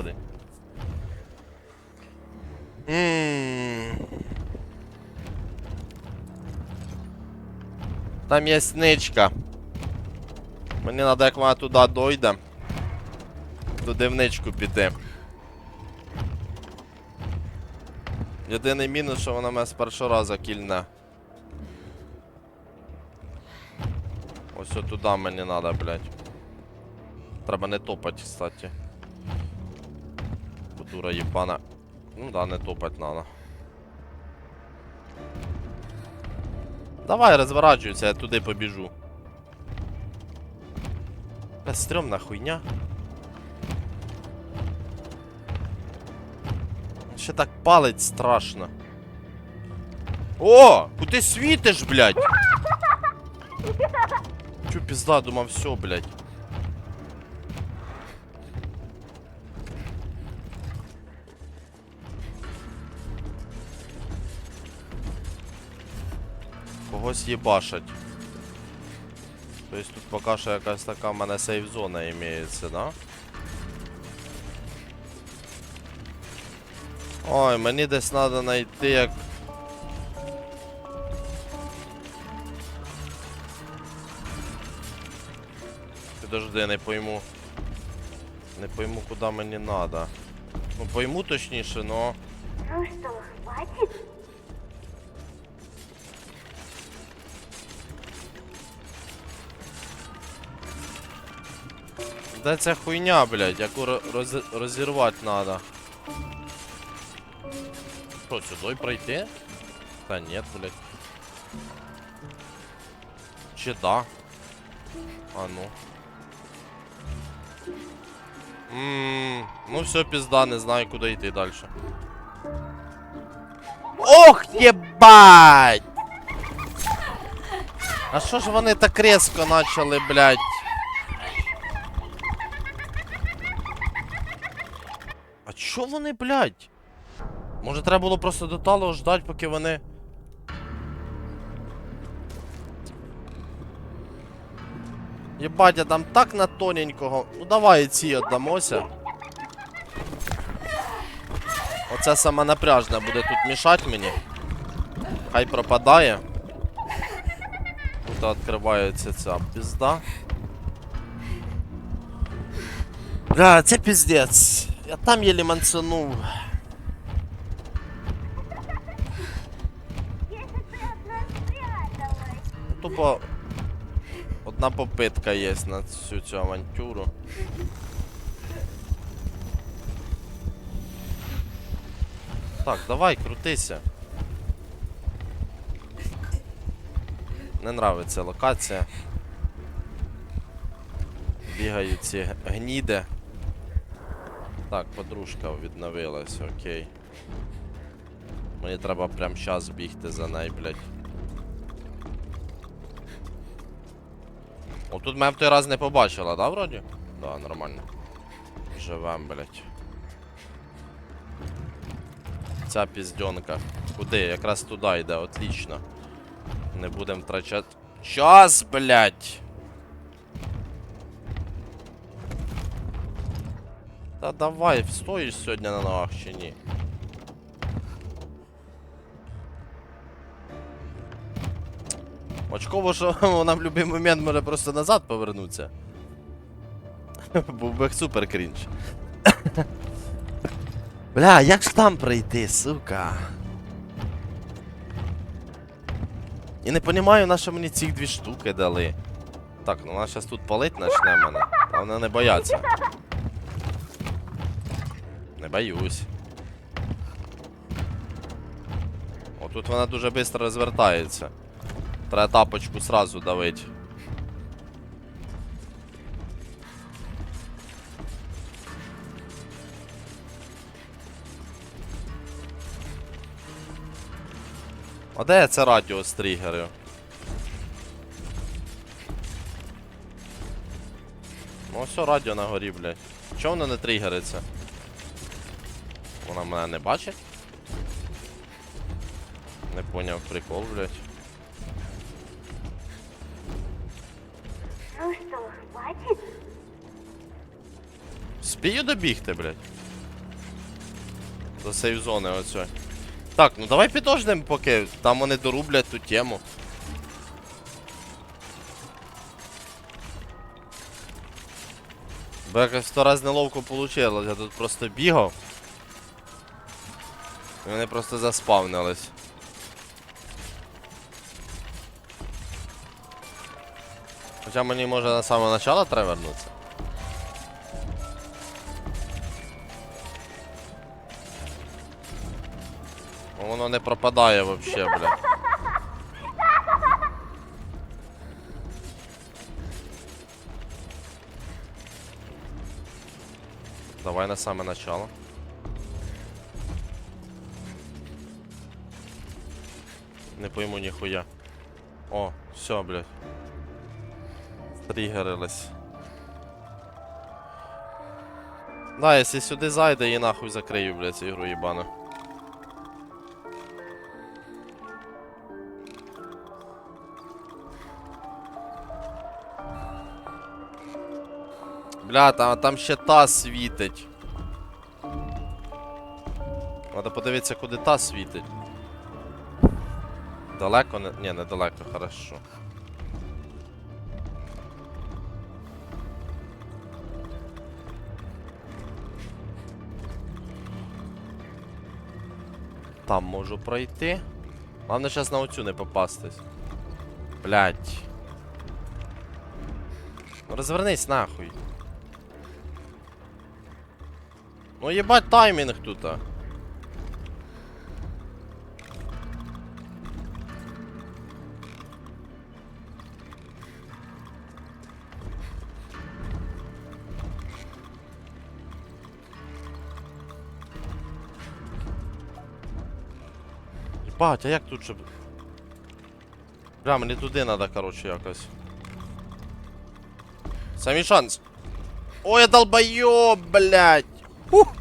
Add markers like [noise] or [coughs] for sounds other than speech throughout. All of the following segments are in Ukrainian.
ходить. Ммм. Там є ничка. Мені треба, як вона туди дойде. Туди в ничку піти. Єдиний мінус, що вона мене з першого разу кільне. Ось туди мені треба, блядь. Треба не топать, кстати. Дура єбана. Ну да, не топать надо. Давай, розворачуйся, я туди побіжу. Бля, стрьомна хуйня. Ще так палить страшно. О! Куди світиш, блядь? Чу пізда, думав, все, блядь. Когось їбашать. Тобто тут поки що якась така в мене сейф-зона імеється, да? Ой, мені десь треба знайти як. Підожди, не пойму. Не пойму, куди мені треба. Ну пойму точніше, но. Ну что, хватит? Де ця хуйня, блядь, яку ро- роз... розірвати треба. Що, сюди пройти? Та ні, блядь. Чи да? А ну. Ммм, ну все, пизда, не знаю, куди йти далі. Ох, єбать! А що ж вони так різко почали, блядь? Чо вони, блядь? Може треба було просто до талого ждать, поки вони. Єбать, я там так на тоненького. Ну давай ці віддамося. Оце саме напряжне буде тут мішати мені. Хай пропадає. Тут відкривається ця пізда. Бля, це піздець. Я там нас спряталась. Тупо одна попитка є на всю цю авантюру. Так, давай, крутися. Не нравиться локація. Бігають ці гніди. Так, подружка відновилась, окей. Мені треба прямо зараз бігти за нею, блядь. О, тут мене в той раз не побачила, да, вроді? Да, нормально. Живем, блядь. Ця піздьонка. Куди? Якраз туди йде, отлично. Не будемо втрачати. Час, блядь! Та давай, встоїш сьогодні на ногах чи ні? Очково, що [laughs] вона в будь-який момент може просто назад повернутися. [laughs] Був би супер крінж. [coughs] Бля, як ж там пройти, сука? І не розумію, на що мені ці дві штуки дали. Так, ну вона зараз тут палить почне мене. А вона не бояться. Не боюсь. О, тут вона дуже швидко розвертається. Треба тапочку сразу давить. А де це радіо з тригерів? Ну все радіо на горі, блядь. Чого воно не тригериться? Вона мене не бачить? Не поняв прикол, блядь. Ну что, хватит? Спію добігти, блядь. До сейф-зони оцю. Так, ну давай підождемо, поки там вони дорублять ту тему. Бо якось сто раз неловко получилось, я тут просто бігав. Вони просто заспавнились. Хоча мені може на саме начало треба вернутися. Ну, Воно не пропадає вообще, бля. Давай на саме начало. Не пойму ніхуя. О, все, блядь. Стрігерились. Да, якщо сюди зайде, її нахуй закрию, блядь, цю ігру їбану. Бля, там, там ще та світить. Надо подивитися, куди та світить. Далеко не. Ні, недалеко, хорошо. Там можу пройти. Главное зараз на оцю не попастись. Блять. Ну розвернись нахуй. Ну ебать таймінг тут. а. Ебать, а як тут щоб... Бля, мені туди надо, короче, якось. Самі шанс. Ой, я долбоёб, блядь. Ух.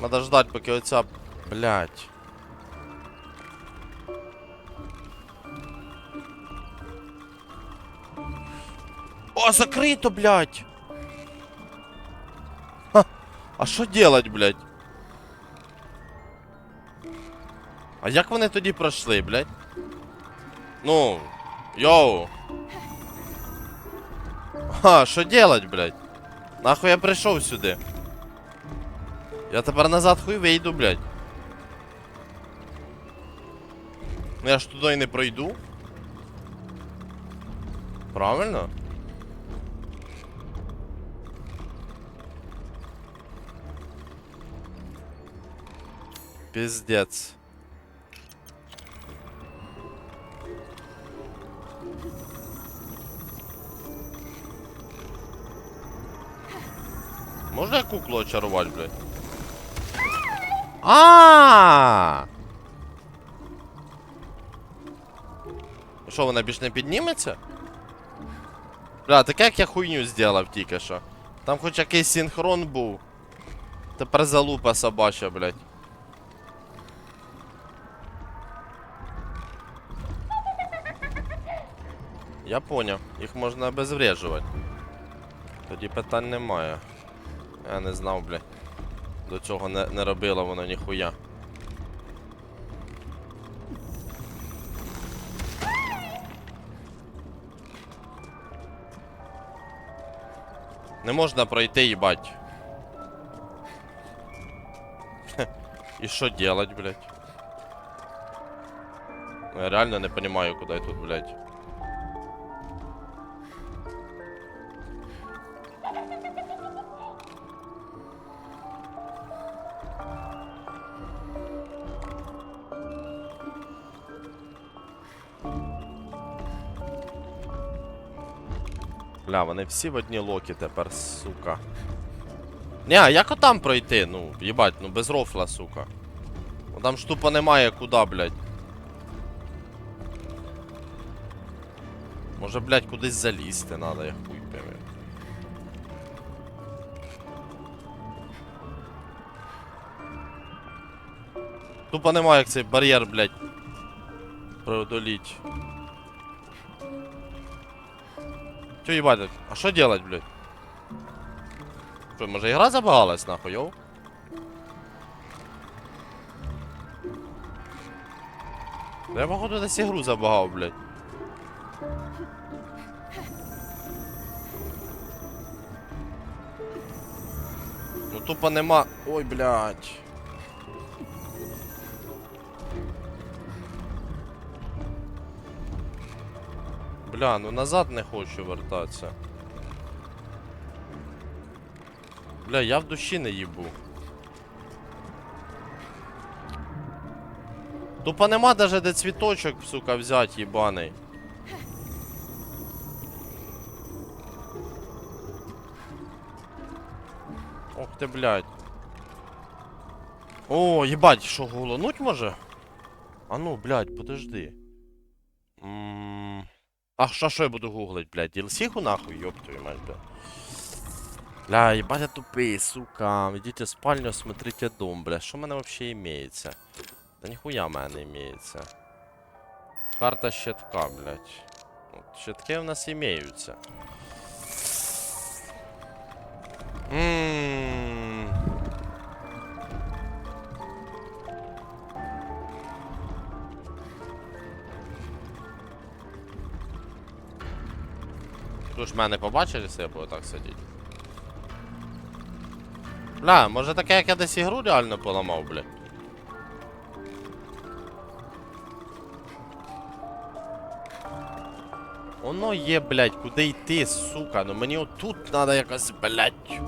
Надо ждать, поки оця... Блядь. О, закрито, блядь. А що делать, блядь? А як вони тоді пройшли, блядь? Ну, йоу. А, що делать, блядь? Нахуй я прийшов сюди? Я тепер назад хуй вийду, блядь. Ну я ж туди не пройду. Правильно? Пиздец. Можна я куклу очарувати, блядь? А! Що, вона більш не підніметься? Бля, так як я хуйню зробив тільки що? Там хоч якийсь синхрон був. Тепер залупа собача, блядь. Я поняв, їх можна обезврежувати. Тоді питань немає. Я не знав, блядь. До цього не, не робило воно ніхуя. Не можна пройти, їбать. І що делать, блядь? Ну, Я реально не понимаю, куда я тут, блядь. Бля, вони всі в одні локі тепер, сука. Не, а як отам пройти? Ну, їбать, ну без рофла, сука. Там ж тупо немає куди, блядь. Може, блядь, кудись залізти надо, я хуй пойми. Тупо немає як цей бар'єр, блядь. Преодоліть. Чё ебать? А что делать, блядь? Що, може ігра забагалась нахуй, йоу? Я походу десь ігру забагав, блядь. Ну тупо нема. Ой, блядь. Бля, ну назад не хочу вертатися. Бля, я в душі не їбу. Тупо нема даже де цвіточок, сука, взять, їбаний. Ох ти, блядь. О, їбать, що голонуть може? А ну, блядь, подожди. М, А що, я буду гуглить, блядь? DLC нахуй, ёб твою мать, блядь. Бля, ебать я тупий, сука. Идите в спальню, смотрите дом, бля. Що в мене вообще имеется? Да ніхуя в мене не имеется. Карта щитка, блядь. Щитки в нас имеются. Тут ж мене побачили, якщо я буду так сидіти. Бля, може таке, як я десь ігру реально поламав, бля. Воно є, блядь, куди йти, сука. Ну мені отут надо якось, блядь.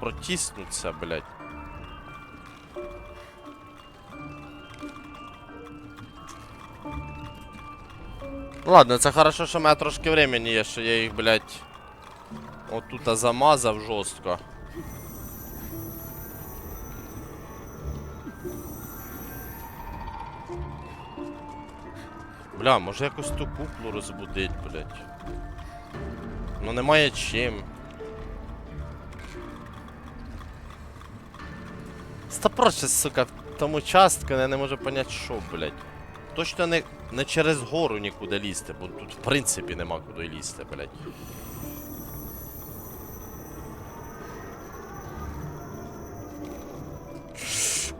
Протиснуться, блядь. Ладно, це хорошо, що в мене трошки времени є, що я їх, блядь, отут замазав жорстко. Бля, може якось ту куклу розбудить, блядь. Ну немає чим. Ста проще, сука, в тому частку я не можу понять, що, блядь. Точно не, не через гору нікуди лізти, бо тут в принципі нема куди лізти, блядь.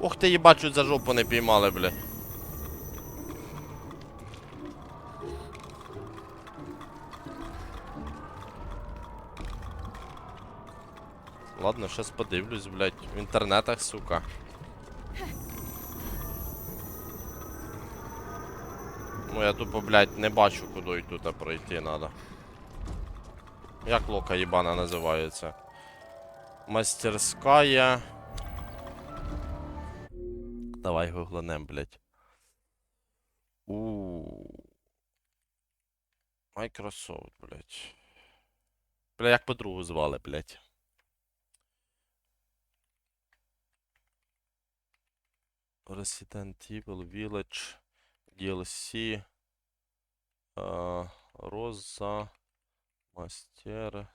Ох ти їбать, чуть за жопу не піймали, блядь. Ладно, щас подивлюсь, блядь, в інтернетах, сука. Ну я тупо, блядь, не бачу, куди тут пройти надо. Як лока їбана називається? Мастерская. Давай гугланем, блядь. У. Microsoft, блядь. Бля, як подругу звали, блядь. Resident Evil Village DLC Роза Мастерская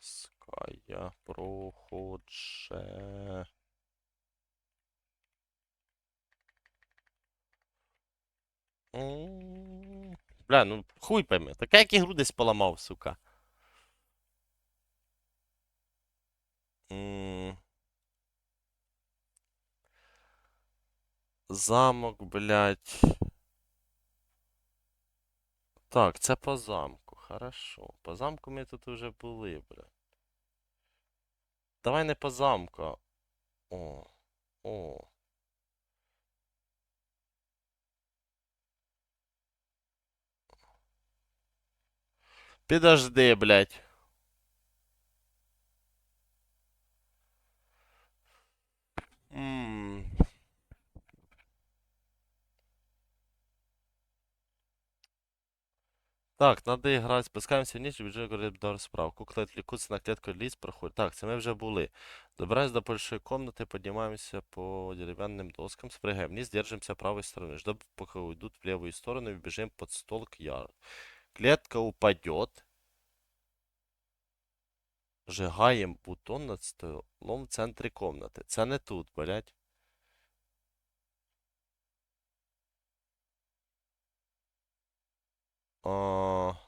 проходже. Бля, ну хуй пойми. Таке як ігру десь поламав, сука. Замок, блядь. Так, це по замку. Хорошо. По замку ми тут вже були, бля. Давай не по замку. О. О. Підожди, блядь. Ммм. Так, надо играть. Спускаємося в ніч, біжи коридор справ. Кукла відлікуться на клітку ліс проходить. Так, це ми вже були. Добираюсь до большой комнаты, поднимаемся по деревянным доскам, спрыгаем вниз, держимся правой стороны. Ждем, пока уйдут в левую сторону и бежим под стол к Яру. Клетка упадет. Сжигаем бутон над столом в центрі комнати. Це не тут, Блядь. А,